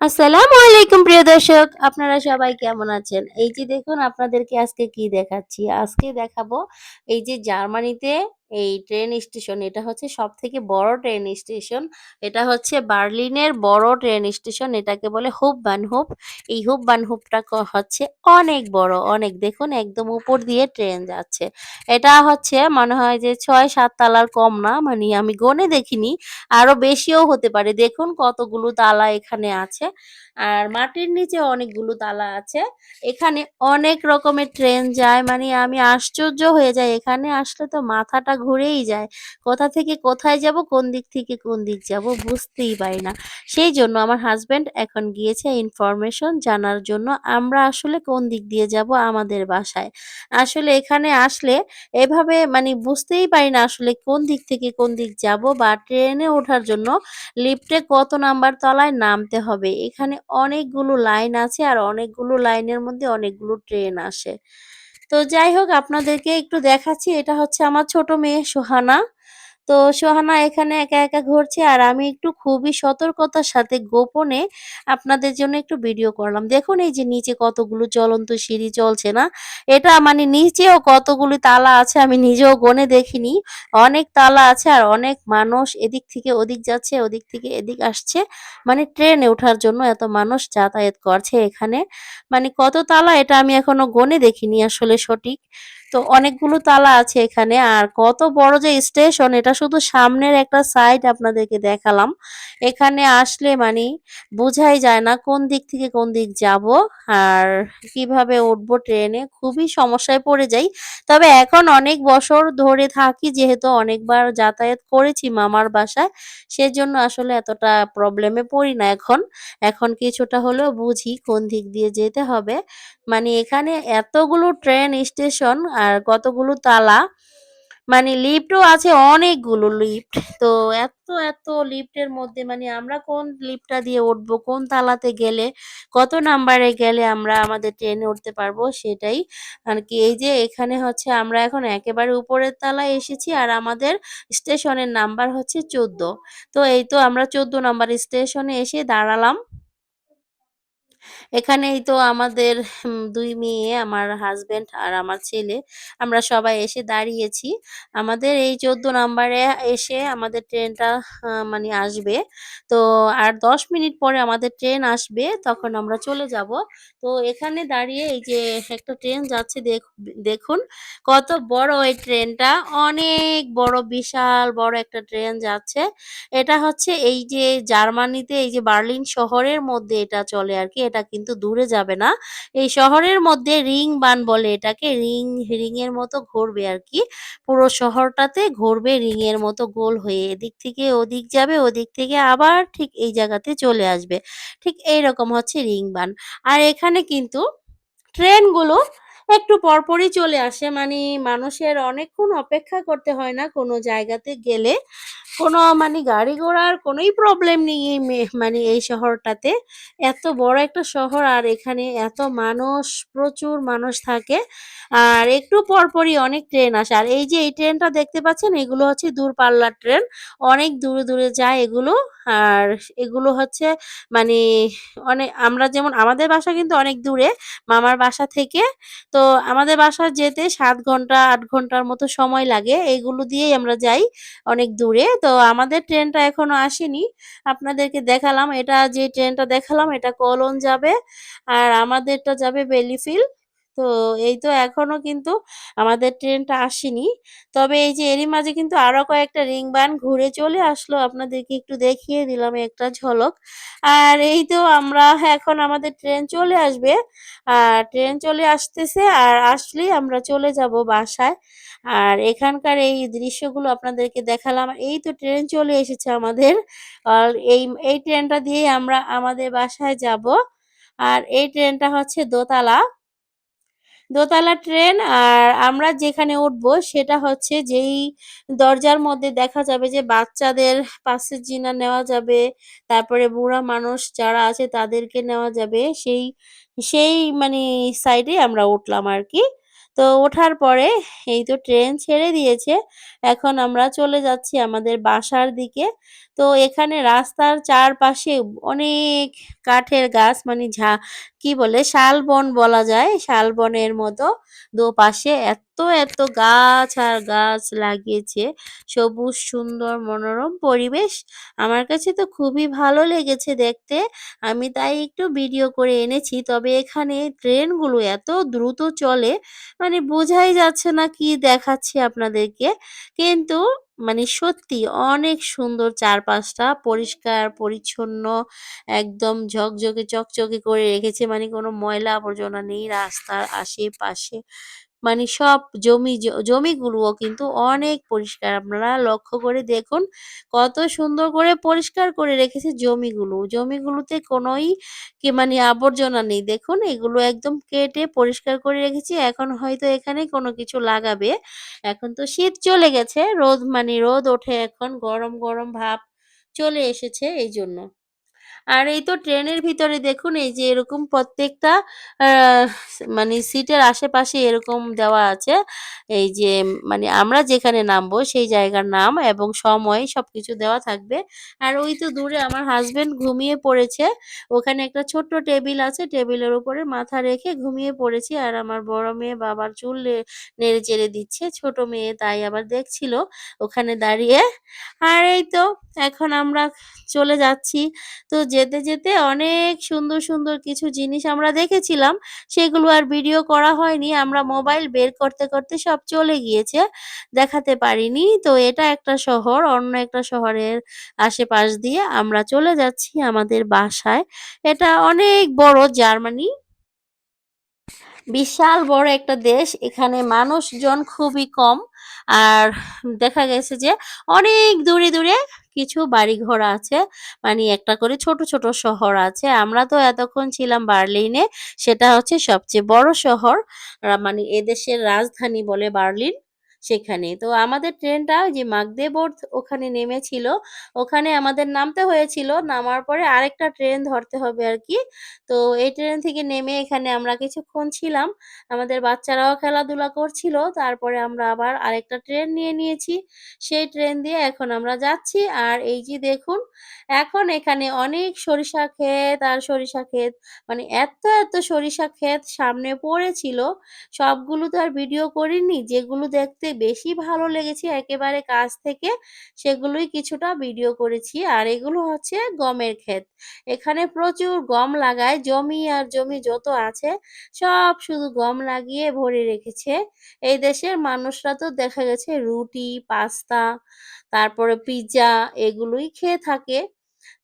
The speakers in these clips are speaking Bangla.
আসসালামু আলাইকুম, প্রিয় দর্শক। আপনারা সবাই কেমন আছেন? এই যে দেখুন, আপনাদেরকে আজকে কি দেখাচ্ছি? আজকে দেখাবো এই যে জার্মানিতে এই ট্রেন স্টেশন এটা হচ্ছে সব থেকে বড় ট্রেন স্টেশন এটা হচ্ছে বার্লিনের বড় ট্রেন স্টেশন এটাকে বলে হুপ বানহুপ এই হুপ বানহুপটা হচ্ছে অনেক বড়, অনেক, দেখুন একদম উপর দিয়ে ট্রেন যাচ্ছে। এটা হচ্ছে মনে হয় যে ছয়, সাত তালার কম না মানে আমি গনে দেখিনি, আরও বেশিও হতে পারে। দেখুন কতগুলো তালা এখানে আছে, আর মাটির নিচে অনেকগুলো তালা আছে। এখানে অনেক রকমের ট্রেন যায় মানে আমি আশ্চর্য হয়ে যাই, এখানে আসলে তো মাথাটা ঘুরেই যায়। কোথা থেকে কোথায় যাব, কোন দিক থেকে কোন দিক যাব বুঝতেই পারি না। সেই জন্য আমার হাজব্যান্ড এখন গিয়েছে ইনফরমেশন জানার জন্য আমরা আসলে কোন দিক দিয়ে যাব আমাদের বাসায়। আসলে এখানে আসলে এভাবে মানে বুঝতেই পারি না আসলে কোন দিক থেকে কোন দিক যাব বা ট্রেনে ওঠার জন্য লিফটে কত নাম্বার তলায় নামতে হবে। এখানে অনেকগুলো লাইন আছে আর অনেকগুলো লাইনের মধ্যে অনেকগুলো ট্রেন আসে। তো যাই হোক আপনাদেরকে একটু দেখাচ্ছি এটা হচ্ছে আমার ছোট মেয়ে সোহানা। তো সোহানা এখানে একা একা ঘুরছে আর আমি একটু খুবই সতর্কতার সাথে গোপনে আপনাদের জন্য একটু ভিডিও করলাম। দেখুন এই যে নিচে কতগুলো চলন্ত সিঁড়ি চলছে না? এটা মানে নিচেও কতগুলি তালা আছে আমি নিজেও গনে দেখিনি। অনেক তালা আছে আর অনেক মানুষ এদিক থেকে ওদিক যাচ্ছে, ওদিক থেকে এদিক আসছে। মানে ট্রেনে ওঠার জন্য এত মানুষ যাতায়াত করছে এখানে। মানে কত তালা এটা আমি এখনও গনে দেখিনি আসলে সঠিক। তো অনেকগুলো তালা আছে এখানে। আর কত বড় যে স্টেশন, এটা শুধু সামনের একটা সাইড আপনাদেরকে দেখালাম। এখানে আসলে মানে বোঝাই যায় না কোন দিক থেকে কোন দিক যাব আর কীভাবে উঠবো ট্রেনে, খুবই সমস্যায় পড়ে যাই। তবে এখন অনেক বছর ধরে থাকি, যেহেতু অনেকবার যাতায়াত করেছি মামার বাসায়, সেজন্য আসলে এতটা প্রবলেমে পড়ি না এখন। এখন কিছুটা হলেও বুঝি কোন দিক দিয়ে যেতে হবে। মানে এখানে এতগুলো ট্রেন স্টেশন আর কতগুলো তালা? মানে লিফটও আছে, অনেকগুলো লিফট। তো এত এত লিফটের মধ্যে মানে আমরা কোন লিফটটা দিয়ে উঠবো, কোন তালাতে গেলে, কত নাম্বারে গেলে আমরা আমাদের ট্রেনে উঠতে পারব সেটাই আর কি। এই যে এখানে হচ্ছে আমরা এখন একেবারে উপরের তালায় এসেছি আর আমাদের স্টেশনের নাম্বার হচ্ছে চোদ্দ। তো এই তো আমরা চোদ্দ নাম্বার স্টেশনে এসে দাঁড়ালাম। এখানেই তো আমাদের ২ মেয়ে, আমার হাসব্যান্ড আর আমার ছেলে আমরা সবাই এসে দাঁড়িয়েছি। আমাদের এই ১৪ নাম্বারে এসে আমাদের ট্রেনটা মানে আসবে। তো আর ১০ মিনিট পরে আমাদের ট্রেন আসবে তখন আমরা চলে যাব। তো এখানে দাঁড়িয়ে এই যে একটা ট্রেন যাচ্ছে দেখ দেখুন কত বড় এই ট্রেনটা। অনেক বড় বিশাল বড় একটা ট্রেন যাচ্ছে। এটা হচ্ছে এই যে জার্মানিতে এই যে বার্লিন শহরের মধ্যে এটা চলে আর কি এটা কিন্তু দূরে যাবে না। এই শহরের মধ্যে রিং বান বলে এটাকে। রিং রিং এর মতো ঘুরবে আর কি পুরো শহরটাতে ঘুরবে রিং এর মতো গোল হয়ে। এদিক থেকে ওদিক যাবে, ওদিক থেকে আবার ঠিক এই জায়গাতে চলে আসবে। ঠিক এইরকম হচ্ছে রিং বান। আর এখানে কিন্তু ট্রেনগুলো একটু পরপরই চলে আসে। মানে মানুষের অনেকক্ষণ অপেক্ষা করতে হয় না কোনো জায়গাতে গেলে। কোনো মানে গাড়ি ঘোড়ার কোনোই প্রবলেম নেই এই মানে এই শহরটাতে। এত বড় একটা শহর আর এখানে এত মানুষ, প্রচুর মানুষ থাকে। আর একটু পরপরই অনেক ট্রেন আসে। আর এই যে এই ট্রেনটা দেখতে পাচ্ছেন এগুলো হচ্ছে দূরপাল্লার ট্রেন। অনেক দূরে, দূরে যায় এগুলো। আর এগুলো হচ্ছে মানে অনেক আমরা যেমন আমাদের বাসা কিন্তু অনেক দূরে মামার বাসা থেকে। তো আমাদের বাসা যেতে সাত ঘণ্টা আট ঘণ্টার মতো সময় লাগে। এগুলো দিয়েই আমরা যাই অনেক দূরে। তো আমাদের ট্রেনটা এখনও আসেনি। আপনাদেরকে দেখালাম, এটা যে ট্রেনটা দেখালাম, এটা কলন যাবে। আর আমাদেরটা যাবে বেলিফিল। তো এই তো এখনও কিন্তু আমাদের ট্রেনটা আসেনি। তবে এই যে এরই মাঝে কিন্তু আরও কয়েকটা রিং বান ঘুরে চলে আসলো। আপনাদেরকে একটু দেখিয়ে দিলাম একটা ঝলক। আর এই তো আমরা এখন আমাদের ট্রেন চলে আসবে। আর ট্রেন চলে আসতেছে আর আসলেই আমরা চলে যাব বাসায়। আর এখানকার এই দৃশ্যগুলো আপনাদেরকে দেখালাম। এই তো ট্রেন চলে এসেছে আমাদের। আর এই এই ট্রেনটা দিয়েই আমরা আমাদের বাসায় যাব। আর এই ট্রেনটা হচ্ছে দোতলা। দোতলা ট্রেন আর আমরা যেখানে উঠবো সেটা হচ্ছে যেই দরজার মধ্যে দেখা যাবে যে বাচ্চাদের পাশে জিনা নেওয়া যাবে। তারপরে বুড়া মানুষ যারা আছে তাদেরকে নেওয়া যাবে। সেই সেই মানে সাইডে আমরা উঠলাম আর কি তো ওঠার পরে এই তো ট্রেন ছেড়ে দিয়েছে। এখন আমরা চলে যাচ্ছি আমাদের বাসার দিকে। তো এখানে রাস্তার চারপাশে অনেক কাঠের গাছ মানে ঝা, কি বলে, শালবন বলা যায়, শালবনের মতো দুপাশে এত এত গাছ আর গাছ লাগিয়েছে। সবুজ, সুন্দর, মনোরম পরিবেশ। আমার কাছে তো খুবই ভালো লেগেছে দেখতে। আমি তাই একটু ভিডিও করে এনেছি। তবে এখানে ট্রেনগুলো এত দ্রুত চলে মানে বোঝাই যাচ্ছে না কি দেখাচ্ছি আপনাদেরকে। কিন্তু মানে সত্যি অনেক সুন্দর চারপাশটা পরিষ্কার, পরিচ্ছন্ন, একদম ঝকঝকে, চকচকে করে রেখেছে। মানে কোনো ময়লা আবর্জনা নেই রাস্তার আশেপাশে। মানে সব জমি জমিগুলোও কিন্তু অনেক পরিষ্কার। আপনারা লক্ষ্য করে দেখুন কত সুন্দর করে পরিষ্কার করে রেখেছে জমিগুলো। জমিগুলোতে কোনোই কি মানে আবর্জনা নেই। দেখুন এগুলো একদম কেটে পরিষ্কার করে রেখেছি। এখন হয়তো এখানে কোনো কিছু লাগাবে। এখন তো শীত চলে গেছে। রোদ মানে রোদ ওঠে এখন গরম, গরম ভাব চলে এসেছে এইজন্য। আর এই তো ট্রেনের ভিতরে দেখুন, এই যে এরকম প্রত্যেকটা মানে সিটের আশেপাশে এরকম দেওয়া আছে। এই যে মানে আমরা যেখানে নামবো সেই জায়গার নাম এবং সময় সবকিছু দেওয়া থাকবে। আর ওই তো দূরে আমার হাজবেন্ড ঘুমিয়ে পড়েছে। ওখানে একটা ছোট্ট টেবিল আছে, টেবিলের উপরে মাথা রেখে ঘুমিয়ে পড়েছি। আর আমার বড় মেয়ে বাবার চুল নেড়ে চেড়ে দিচ্ছে। ছোট মেয়ে তাই আবার দেখছিল ওখানে দাঁড়িয়ে। আর এই তো এখন আমরা চলে যাচ্ছি। তো যেতে, যেতে অনেক সুন্দর, সুন্দর কিছু জিনিস আমরা দেখেছিলাম। সেগুলো আর ভিডিও করা হয়নি। আমরা মোবাইল বের করতে, করতে সব চলে গিয়েছে। দেখাতে পারিনি। তো এটা একটা শহর। অন্য একটা শহরের আশেপাশ দিয়ে আমরা চলে যাচ্ছি আমাদের বাসায়। এটা অনেক বড় জার্মানি। বিশাল বড় একটা দেশ। এখানে মানুষজন খুবই কম। আর দেখা গেছে যে অনেক দূরে, দূরে কিছু বাড়িঘর আছে। মানে একটা করে ছোট, ছোট শহর আছে। আমরা তো এতক্ষণ ছিলাম বার্লিনে। সেটা হচ্ছে সবচেয়ে বড় শহর। মানে এদেশের রাজধানী বলে বার্লিন। সেখানে। তো আমাদের ট্রেনটা যে মাগদেবোর্ড ওখানে নেমেছিল। ওখানে আমাদের নামতে হয়েছিল। নামার পরে আরেকটা ট্রেন ধরতে হবে আর কি তো এই ট্রেন থেকে নেমে এখানে আমরা কিছুক্ষণ ছিলাম। আমাদের বাচ্চারাও খেলাধুলা করছিল। তারপরে আমরা আবার আরেকটা ট্রেন নিয়ে নিয়েছি। সেই ট্রেন দিয়ে এখন আমরা যাচ্ছি। আর এই যে দেখুন, এখন এখানে অনেক সরিষা ক্ষেত আর সরিষা ক্ষেত মানে এত, এত সরিষা ক্ষেত সামনে পড়েছিল। সবগুলো তো আর ভিডিও করিনি। যেগুলো দেখতে বেশি ভালো লেগেছে একেবারে কাছ থেকে সেগুলোই কিছুটা ভিডিও করেছি। আর এগুলো হচ্ছে গমের ক্ষেত। এখানে প্রচুর গম লাগায়। জমি আর জমি যত আছে সব শুধু গম লাগিয়ে ভরে রেখেছে। এই দেশের মানুষরা তো দেখা গেছে রুটি, পাস্তা, তারপরে পিজ্জা এগুলোই খেয়ে থাকে।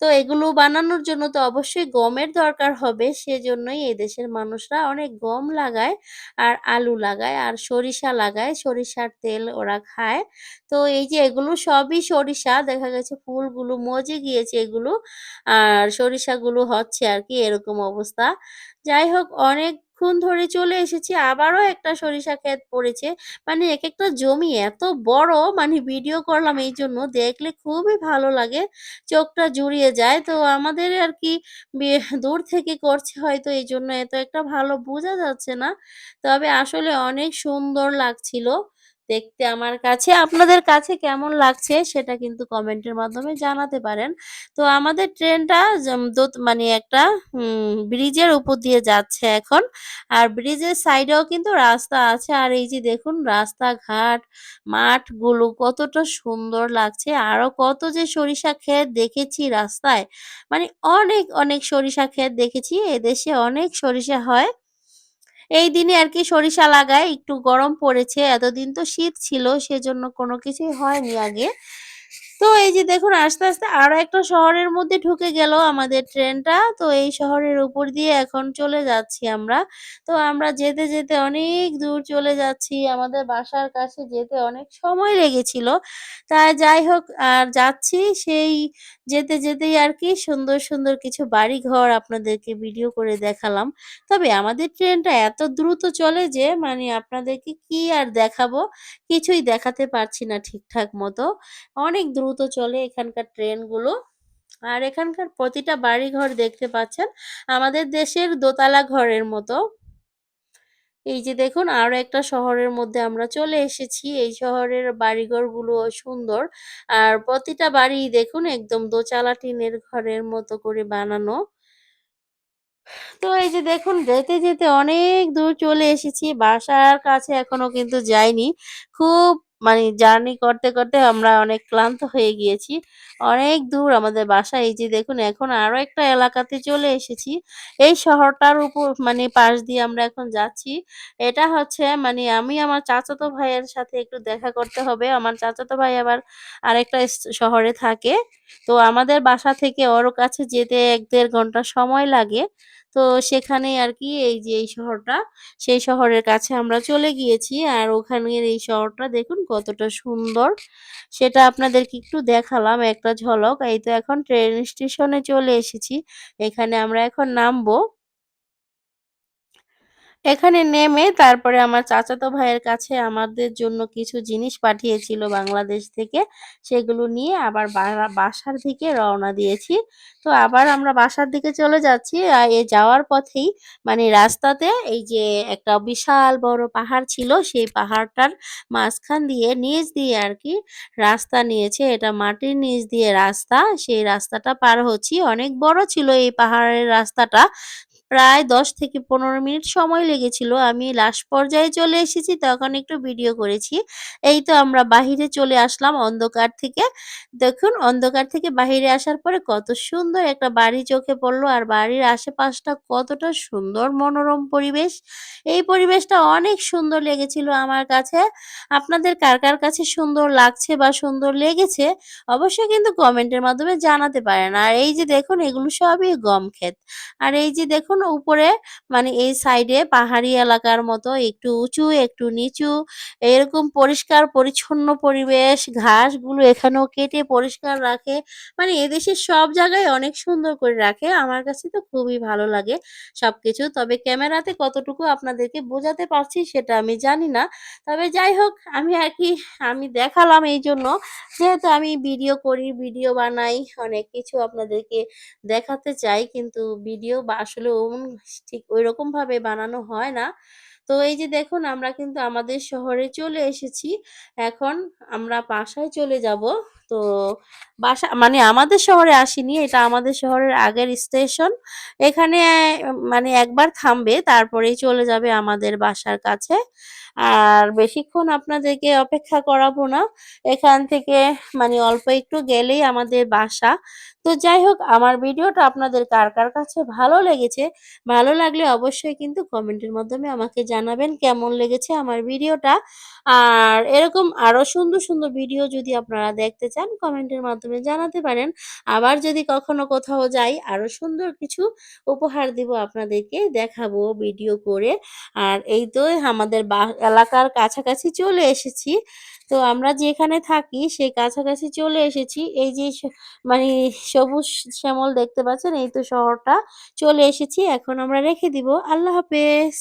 তো এগুলো বানানোর জন্য তো অবশ্যই গমের দরকার হবে। সেজন্যই এই দেশের মানুষরা অনেক গম লাগায় আর আলু লাগায় আর সরিষা লাগায়। সরিষার তেল ওরা খায়। তো এই যে এগুলো সবই সরিষা। দেখা গেছে ফুলগুলো মজে গিয়েছে এগুলো। আর সরিষাগুলো হচ্ছে আর কি এরকম অবস্থা। যাই হোক অনেকক্ষণ ধরে চলে এসেছি। আবারও একটা সরিষা ক্ষেত পড়েছে। মানে এক একটা জমি এত বড় মানে ভিডিও করলাম এই জন্য দেখলে খুবই ভালো লাগে। চোখটা জুড়িয়ে যায়। তো আমাদের আর কি দূর থেকে করছে হয়তো এই জন্য এত একটা ভালো বোঝা যাচ্ছে না। তবে আসলে অনেক সুন্দর লাগছিল দেখতে আমার কাছে। আপনাদের কাছে কেমন লাগছে সেটা কিন্তু কমেন্টের মাধ্যমে জানাতে পারেন। তো আমাদের ট্রেনটা মানে একটা ব্রিজের উপর দিয়ে যাচ্ছে এখন। আর ব্রিজের সাইডেও কিন্তু রাস্তা আছে। আর এই যে দেখুন রাস্তাঘাট, মাঠগুলো কতটা সুন্দর লাগছে। আরও কত যে সরিষা ক্ষেত দেখেছি রাস্তায়। মানে অনেক, অনেক সরিষা ক্ষেত দেখেছি। এদেশে অনেক সরিষা হয়। এই দিনে আর কি সরিষা লাগায়। একটু গরম পড়েছে। এতদিন তো শীত ছিল, সেজন্য কোনো কিছুই হয়নি আগে। তো এই যে দেখুন আস্তে, আস্তে আরও একটা শহরের মধ্যে ঢুকে গেল আমাদের ট্রেনটা। তো এই শহরের উপর দিয়ে এখন চলে যাচ্ছি আমরা। তো আমরা যেতে, যেতে অনেক দূর চলে যাচ্ছি। আমাদের বাসার কাছে যেতে অনেক সময় লেগেছিল। তাই যাই হোক আর যাচ্ছি সেই যেতে, যেতেই আর কি সুন্দর, সুন্দর কিছু বাড়ি ঘর আপনাদেরকে ভিডিও করে দেখালাম। তবে আমাদের ট্রেনটা এত দ্রুত চলে যে মানে আপনাদেরকে কি আর দেখাবো? কিছুই দেখাতে পারছি না ঠিকঠাক মতো। অনেক দ্রুত চলে এখানকার ট্রেনগুলো। আর এখানকার প্রতিটা বাড়িঘর দেখতে পাচ্ছেন আমাদের দেশের দোতলা ঘরের মতো। এই যে দেখুন আরও একটা শহরের মধ্যে আমরা চলে এসেছি। এই শহরের বাড়িঘরগুলোও সুন্দর। আর প্রতিটা বাড়ি দেখুন একদম দোচালা টিনের ঘরের মতো করে বানানো। তো এই যে দেখুন যেতে, যেতে অনেক দূর চলে এসেছি। বাসার কাছে এখনও কিন্তু যাইনি। খুব মানে জার্নি করতে, করতে আমরা অনেক ক্লান্ত হয়ে গিয়েছি। অনেক দূর আমাদের বাসা। এই যে দেখুন এখন আরও একটা এলাকাতে চলে এসেছি। এই শহরটার উপর মানে পাশ দিয়ে আমরা এখন যাচ্ছি। এটা হচ্ছে মানে আমি আমার চাচাতো ভাইয়ের সাথে একটু দেখা করতে হবে। আমার চাচাতো ভাই আবার আরেকটা শহরে থাকে। তো আমাদের বাসা থেকে ওর কাছে যেতে এক দেড় ঘণ্টা সময় লাগে। তো সেখানে আর কি এই যে এই শহরটা, সেই শহরের কাছে আমরা চলে গিয়েছি। আর ওখানের এই শহরটা দেখুন কতটা সুন্দর। সেটা আপনাদেরকে একটু দেখালাম একটা ঝলক। এই তো এখন ট্রেন স্টেশনে চলে এসেছি। এখানে আমরা এখন নামবো। এখানে নেমে তারপরে আমার চাচাতো ভাইয়ের কাছে আমাদের জন্য কিছু জিনিস পাঠিয়েছিল বাংলাদেশ থেকে। সেগুলো নিয়ে আবার বাসার দিকে রওনা দিয়েছি। তো আবার আমরা বাসার দিকে চলে যাচ্ছি। এ যাওয়ার পথেই মানে রাস্তাতে এই যে একটা বিশাল বড় পাহাড় ছিল, সেই পাহাড়টার মাঝখান দিয়ে নিচ দিয়ে আর কি রাস্তা নিয়েছে। এটা মাটির নিচ দিয়ে রাস্তা। সেই রাস্তাটা পার হচ্ছি। অনেক বড় ছিল এই পাহাড়ের রাস্তাটা। প্রায় ১০ থেকে ১৫ মিনিট সময় লেগেছিল। আমি লাস্ট পর্যায়ে চলে এসেছি তখন একটু ভিডিও করেছি। এই তো আমরা বাহিরে চলে আসলাম অন্ধকার থেকে। দেখুন অন্ধকার থেকে বাহিরে আসার পরে কত সুন্দর একটা বাড়ি চোখে পড়ল আর বাড়ির আশেপাশটা কতটা সুন্দর মনোরম পরিবেশ। এই পরিবেশটা অনেক সুন্দর লেগেছিল আমার কাছে। আপনাদের কার, কার কাছে সুন্দর লাগছে বা সুন্দর লেগেছে অবশ্যই কিন্তু কমেন্টের মাধ্যমে জানাতে পারেন। আর এই যে দেখুন এগুলো সবই গম ক্ষেত। আর এই যে দেখুন উপরে মানে এই সাইডে পাহাড়ি এলাকার মতো একটু উঁচু, একটু নিচু এরকম পরিষ্কার পরিচ্ছন্ন পরিবেশ। ঘাসগুলো এখানেও কেটে পরিষ্কার রাখে। মানে এদেশের সব জায়গায় অনেক সুন্দর করে রাখে। আমার কাছে তো খুবই ভালো লাগে সবকিছু। তবে ক্যামেরাতে কতটুকু আপনাদেরকে বোঝাতে পারছি সেটা আমি জানি না। তবে যাই হোক আমি আর কি আমি দেখালাম এই জন্য যেহেতু আমি ভিডিও করি, ভিডিও বানাই, অনেক কিছু আপনাদেরকে দেখাতে চাই। কিন্তু ভিডিও বা আসলে ওন ঠিক ঐরকমভাবে বানানো হয় না। তো এই যে দেখুন আমরা কিন্তু আমাদের শহরে চলে এসেছি। এখন আমরা বাসায় চলে যাব। তো বাসা মানে আমাদের শহরে আসিনি। এটা আমাদের শহরের আগের স্টেশন। এখানে মানে একবার থামবে তারপরেই চলে যাবে আমাদের বাসার কাছে। আর বেশিক্ষণ আপনাদেরকে অপেক্ষা করাবো না। এখান থেকে মানে অল্প একটু গেলেই আমাদের বাসা। তো যাই হোক আমার ভিডিওটা আপনাদের কার, কার কাছে ভালো লেগেছে, ভালো লাগলে অবশ্যই কিন্তু কমেন্টের মাধ্যমে আমাকে জানাবেন কেমন লেগেছে আমার ভিডিওটা। আর এরকম আরও সুন্দর, সুন্দর ভিডিও যদি আপনারা দেখতে চান কমেন্টের মাধ্যমে জানাতে পারেন। আবার যদি কখনো কোথাও যাই আরও সুন্দর কিছু উপহার দিব আপনাদেরকে, দেখাবো ভিডিও করে। আর এই তো আমাদের এলাকার কাছাকাছি চলে এসেছি। তো আমরা যেখানে থাকি সেই কাছাকাছি চলে এসেছি। এই যে মানে সবুজ শ্যামল দেখতে পাচ্ছেন এই তো শহরটা। চলে এসেছি। এখন আমরা রেখে দিব। আল্লাহ হাফেজ।